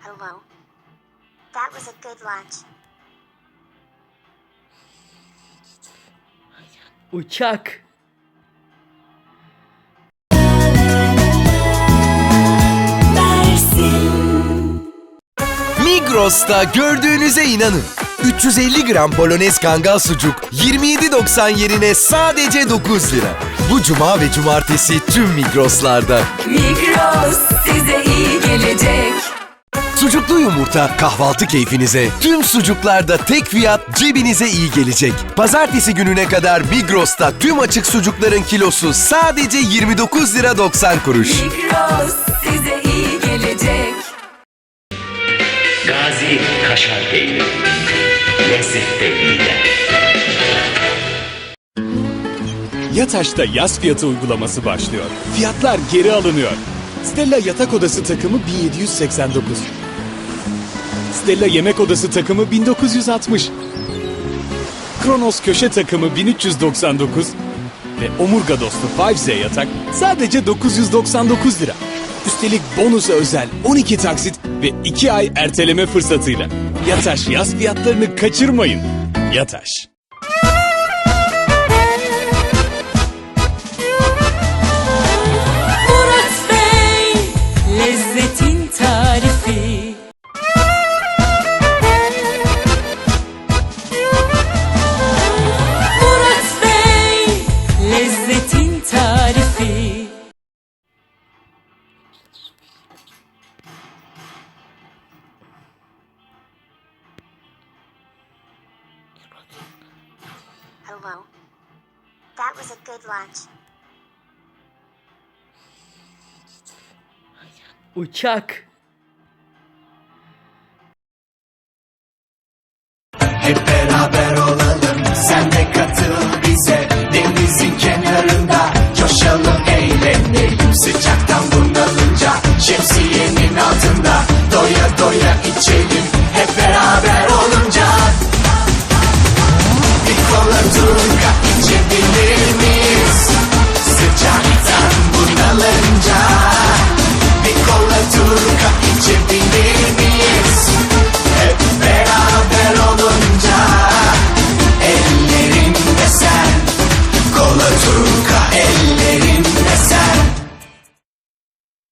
Hello. That was a good launch. Uçak. Migros'ta gördüğünüze inanın. 350 gram bolognese kangal sucuk 27.90 yerine sadece 9 lira. Bu cuma ve cumartesi tüm Migros'larda. Migros size iyi gelecek. Sucuklu yumurta kahvaltı keyfinize. Tüm sucuklarda tek fiyat cebinize iyi gelecek. Pazartesi gününe kadar Migros'ta tüm açık sucukların kilosu sadece 29 lira 90 kuruş. Migros size iyi gelecek. Gazi kaşar peyniri. Lider. Yataş'ta yaz fiyatı uygulaması başlıyor. Fiyatlar geri alınıyor. Stella yatak odası takımı 1789. Stella yemek odası takımı 1960. Kronos köşe takımı 1399 ve Omurga dostu 5Z yatak sadece 999 lira. Üstelik bonusa özel 12 taksit ve 2 ay erteleme fırsatıyla. Yataş yaz fiyatlarını kaçırmayın. Yataş. Hello. That was a good lunch. Uçak. Hep beraber olalım sen de